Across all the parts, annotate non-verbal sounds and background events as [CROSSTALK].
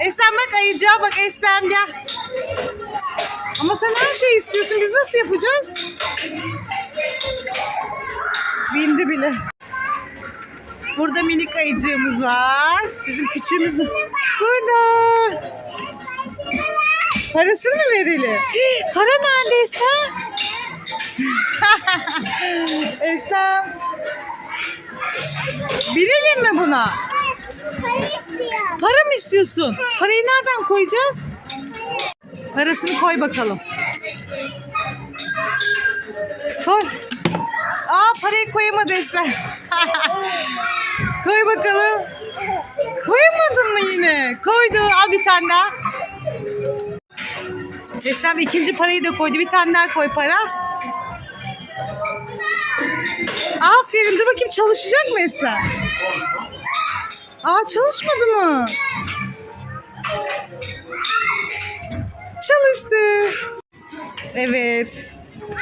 Eslem bak ayıcağa bak Eslem gel. Ama sen her şeyi istiyorsun. Biz nasıl yapacağız? Bindi bile. Burada minik ayıcığımız var. Bizim küçüğümüz burada. Parasını mı verelim? Para nerede Eslem? [LAUGHS] Eslem. Binelim mi buna? Para mı istiyorsun? Parayı nereden koyacağız? Parasını koy bakalım. Koy. Aa parayı koyamadı Eslem. [LAUGHS] koy bakalım. Koyamadın mı yine? Koydu. Al bir tane daha. Eslem ikinci parayı da koydu. Bir tane daha koy para. Aferin. Dur bakayım çalışacak mı Eslem? Aa çalışmadı mı? Çalıştı. Evet.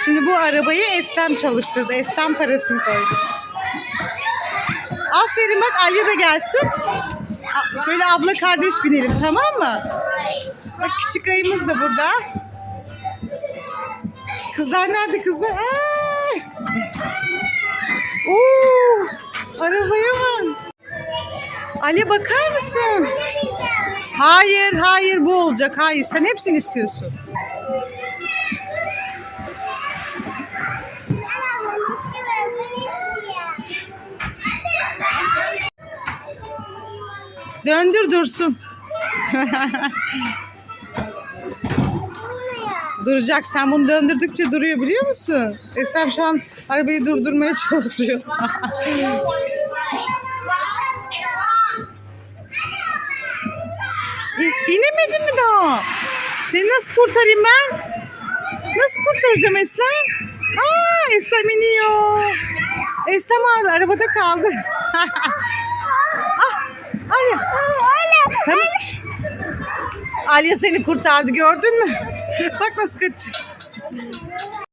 Şimdi bu arabayı Eslem çalıştırdı. Eslem parasını koydu. Aferin bak Alya da gelsin. Böyle abla kardeş binelim tamam mı? Bak küçük ayımız da burada. Kızlar nerede kızlar? Ay! Ali bakar mısın? Hayır, hayır bu olacak. Hayır, sen hepsini istiyorsun. Döndür dursun. [LAUGHS] Duracak. Sen bunu döndürdükçe duruyor biliyor musun? Esem şu an arabayı durdurmaya çalışıyor. [LAUGHS] İnemedin mi daha? Seni nasıl kurtarayım ben? Nasıl kurtaracağım Eslem? Aa Eslem iniyor. Eslem ağrı arabada kaldı. [LAUGHS] ah, Alya. Tamam. Alya seni kurtardı gördün mü? [LAUGHS] Bak nasıl kaçıyor.